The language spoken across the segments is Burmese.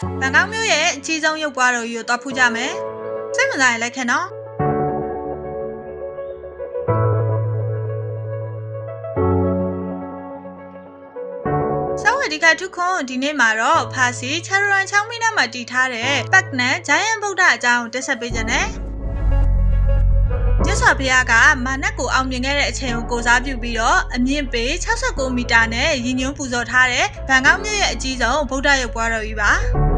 ။ဘန်ကောက်မြို့ရဲ့အကြီးဆုံးရုပ်ပွားတော်ကြီးကိုသွားဖူးကြမယ်။စိတ်ဝင်စားရင်လိုက်ခင်နော်။ Sawadika Thukon ဒီနေ့မှာတော့ဖာစီချာရန်ချောင်းမင်းနားမှာတည်ထားတဲ့ပတ်နန်ဂျိုင်ယန်ဗုဒ္ဓအကြောင်းတက်ဆက်ပေးကြတယ်။မြတ်စွာဘုရားကမာနတ်ကိုအောင်မြင်ခဲ့တဲ့အချိန်ကိုကိုစားပြုပြီးတော့အမြင့်ပေ69မီတာနဲ့ရည်ညွှန်းပူဇော်ထားတဲ့ဗန်ကောက်မြို့ရဲ့အကြီးဆုံးဗုဒ္ဓရုပ်ပွားတော်ကြီးပါ။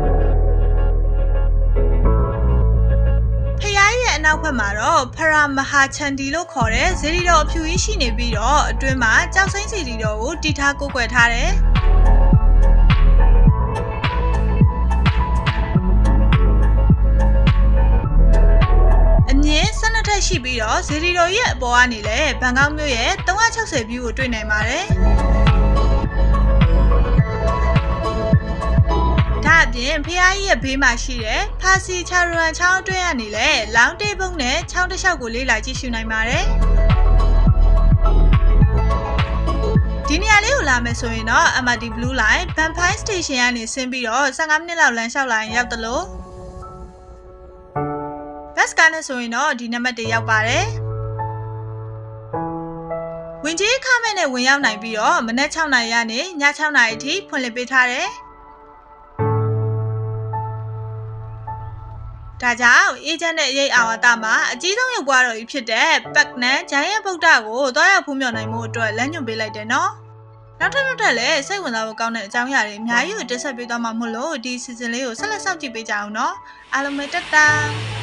နောက်ဘက်မှာတော့ဖရာမဟာချန်ဒီလို့ခေါ်တဲ့ဇေဒီတော်အဖြူကြီးရှိနေပြီးတော့အတွင်းမှာကြောက်စိမ့်စီဒီတော်ကိုတည်ထားကိုးကွယ်ထားတယ်အမြင့်12ထက်ရှိပြီးတော့ဇေဒီတော်ရဲ့အပေါ်ကနေလည်းဘန်ကောက်မြို့ရဲ့360 view ကိုတွေ့နိုင်ပါတယ်။ ပြင်ဖျားကြီးရဲ့ဘေးမှာရှိတဲ့ဖာစီချာရန်ချောင်းအတွင်းကနေလည်းလောင်းတေးပုံးနဲ့ချောင်းတစ်လျှောက်ကိုလေ့လာကြည့်ရှုနိုင်ပါတယ်။ဒီနေရာလေးကိုလာမယ်ဆိုရင်တော့ MRT Blue Line Banfai Station ကနေဆင်းပြီးတော့15မိနစ်လောက်လမ်းလျှောက်လာရင်ရောက်တယ်လို့ဘတ်စကားနဲ့ဆိုရင်တော့ဒီနံပါတ်တွေရောက်ပါတယ်။ဝင်ကြီးခမဲ့နဲ့ဝင်ရောက်နိုင်ပြီးတော့မနက်6နာရီကနေည6နာရီအထိဖွင့်လှစ်ပေးထားတယ်။ ဒါကြောင့်အေဂျင့်နဲ့ရိတ်အာဝါဒမှာအကြီးဆုံးရုပ်ပွားတော်ကြီးဖြစ်တဲ့ပတ်နန်ဂျိုင်းရဲ့ဗုဒ္ဓကိုတွားရောက်ဖူးမြော်နိုင်မှုအတွက်လမ်းညွှန်ပေးလိုက်တယ်နော်။နောက်ထပ်နောက်ထပ်လည်းစိတ်ဝင်စားဖို့ကောင်းတဲ့အကြောင်းအရာတွေအများကြီးကိုတင်ဆက်ပေးသွားမှာမို့လို့ဒီ season လေးကိုဆက်လက်စောင့်ကြည့်ပေးကြအောင်နော်။အားလုံးပဲတက်တာ။